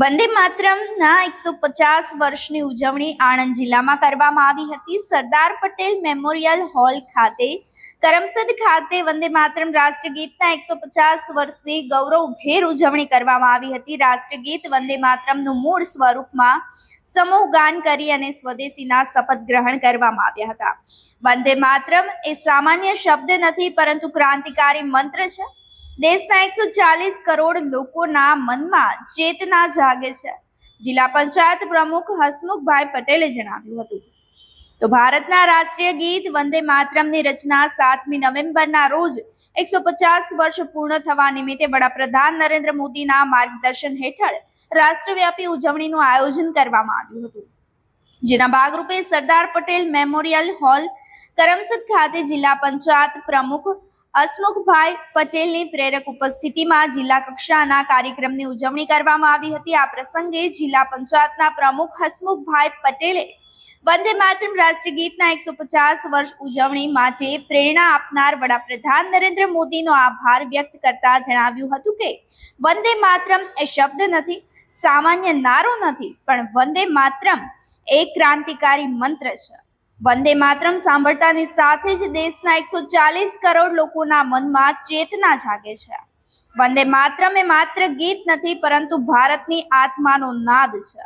વંદે માતરમના એકસો પચાસ વર્ષની ઉજવણી આણંદ જિલ્લામાં કરવામાં આવી હતી. સરદાર પટેલ મેમોરિયલ હોલ ખાતે, કરમસદ ખાતે વંદે માતરમ રાષ્ટ્રગીતના એકસો પચાસ વર્ષની ગૌરવભેર ઉજવણી કરવામાં આવી હતી. રાષ્ટ્રગીત વંદે માતરમનું મૂળ સ્વરૂપમાં સમૂહ ગાન કરી અને સ્વદેશીના શપથ ગ્રહણ કરવામાં આવ્યા હતા. વંદે માતરમ એ સામાન્ય શબ્દ નથી, પરંતુ ક્રાંતિકારી મંત્ર છે. દેશના એકસો ચાલીસ કરોડ લોકોના મનમાં ચેતના જાગે છે. જિલ્લા પંચાયત પ્રમુખ હસમુખભાઈ પટેલે જણાવ્યું હતું. તો ભારતના રાષ્ટ્રીય ગીત વંદે માતરમની રચના સાતમી નવેમ્બરના રોજ એકસો પચાસ વર્ષ પૂર્ણ થવા નિમિત્તે વડાપ્રધાન નરેન્દ્ર મોદીના માર્ગદર્શન હેઠળ રાષ્ટ્રવ્યાપી ઉજવણીનું આયોજન કરવામાં આવ્યું હતું. જેના ભાગરૂપે સરદાર પટેલ મેમોરિયલ હોલ કરમસદ ખાતે જિલ્લા પંચાયત પ્રમુખ હસમુખભાઈ પટેલની પ્રેરક ઉપસ્થિતિમાં જિલ્લા કક્ષાના કાર્યક્રમની ઉજવણી કરવામાં આવી હતી. આ પ્રસંગે જિલ્લા પંચાયતના પ્રમુખ હસમુખભાઈ પટેલે વંદે માતરમ રાષ્ટ્રીય ગીતના એકસો પચાસ વર્ષ ઉજવણી માટે પ્રેરણા આપનાર વડાપ્રધાન નરેન્દ્ર મોદીનો આભાર વ્યક્ત કરતા જણાવ્યું હતું કે, વંદે માતરમ એ શબ્દ નથી, સામાન્ય નારો નથી, પણ વંદે માતરમ એ ક્રાંતિકારી મંત્ર છે. વંદે માતરમ સાંભળતાની સાથે જ દેશના એકસો ચાલીસ કરોડ લોકોના મનમાં ચેતના જાગે છે. વંદે માતરમ એ માત્ર ગીત નથી, પરંતુ ભારતની આત્માનો નાદ છે.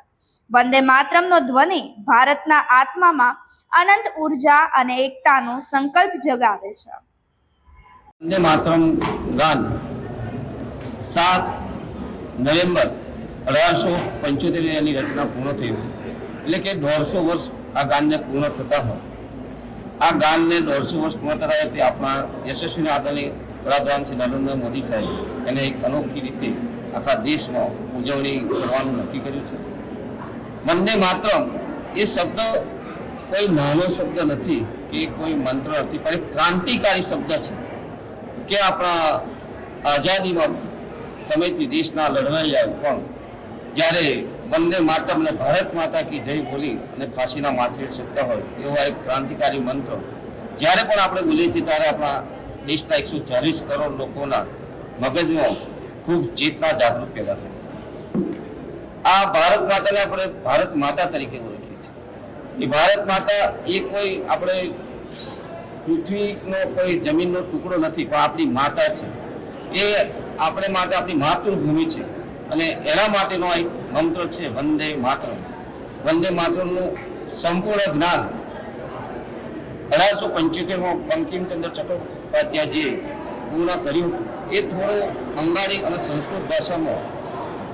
વંદે માતરમનો ધ્વનિ ભારતના આત્મામાં અનંત ઊર્જા અને એકતાનો સંકલ્પ જગાવે છે. વંદે માતરમ ગાન સાત નવેમ્બર અઢારસો પંચોતેર એની રચના પૂર્ણ થઈ. એટલે કે દોઢસો વર્ષ આ ગાનને પૂર્ણ થતા હોય. આ ગાનને દોઢસો વર્ષ પૂર્ણ થતા તે આપણા યશસ્વી આદરણીય વડાપ્રધાન શ્રી નરેન્દ્ર મોદી સાહેબ એને એક અનોખી રીતે આખા દેશમાં ઉજવણી કરવાનું નક્કી કર્યું છે. વંદે માત્ર એ શબ્દ કોઈ નાનો શબ્દ નથી કે કોઈ મંત્ર નથી, પણ એક ક્રાંતિકારી શબ્દ છે કે આપણા આઝાદીમાં સમયથી દેશના લડવાઈયાઓ પણ જ્યારે વંદે માતમ અને ભારત માતા કી જય બોલી અને ફાંસીના માથે શકતા હોય એવો એક ક્રાંતિકારી મંત્ર. જ્યારે પણ આપણે બોલીએ છીએ ત્યારે આપણા દેશના એકસો ચાલીસ કરોડ લોકોના મગજમાં ખૂબ ચેતના જાગૃત પેદા થાય આ ભારત માતાને આપણે ભારત માતા તરીકે ઓળખીએ છીએ. એ ભારત માતા એ કોઈ આપણે પૃથ્વીનો કોઈ જમીનનો ટુકડો નથી, પણ આપણી માતા છે. એ આપણે માટે આપણી માતૃભૂમિ છે. અને એના માટેનો એક મંત્ર છે, વંદે માત્ર વંદે માતરનું સંપૂર્ણ જ્ઞાન અઢારસો પંચોતેરમાં બંકિમચંદ્ર ચટ્ટોપાધ્યાયજીએ પૂર્ણ કર્યું એ થોડું બંગાળી અને સંસ્કૃત ભાષામાં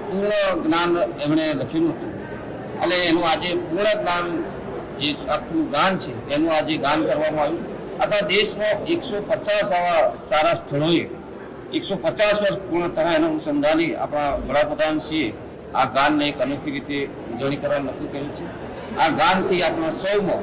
પૂર્ણ જ્ઞાન એમણે લખેલું હતું. અને એનું આજે પૂર્ણ જ્ઞાન જે આખું ગાન છે, એનું આજે ગાન કરવામાં આવ્યું. આખા દેશમાં એકસો પચાસ આવા સારા સ્થળોએ એકસો પચાસ વર્ષ પૂર્ણ થયા એના અનુસંધાને આપણા વડાપ્રધાનશ્રીએ આ ગાનને એક અનોખી રીતે ઉજવણી કરવાનું નક્કી કર્યું છે. આ ગાનથી આપણા સૌમાં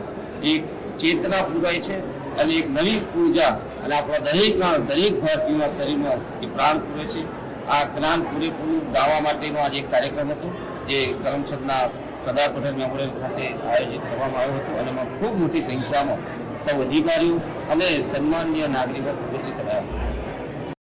એક ચેતના પૂરાય છે અને એક નવી ઊર્જા અને આપણા દરેકના દરેક ભારતીયના શરીરમાં એ પ્રાણ પૂરે છે. આ જ્ઞાન પૂરેપૂરું ગાવા માટેનો આજે એક કાર્યક્રમ હતો, જે કરમસદના સરદાર પટેલ મેમોરિયલ ખાતે આયોજિત કરવામાં આવ્યો હતો અને એમાં ખૂબ મોટી સંખ્યામાં સૌ અધિકારીઓ અને સન્માનીય નાગરિકો ઉપસ્થિત રહ્યા હતા.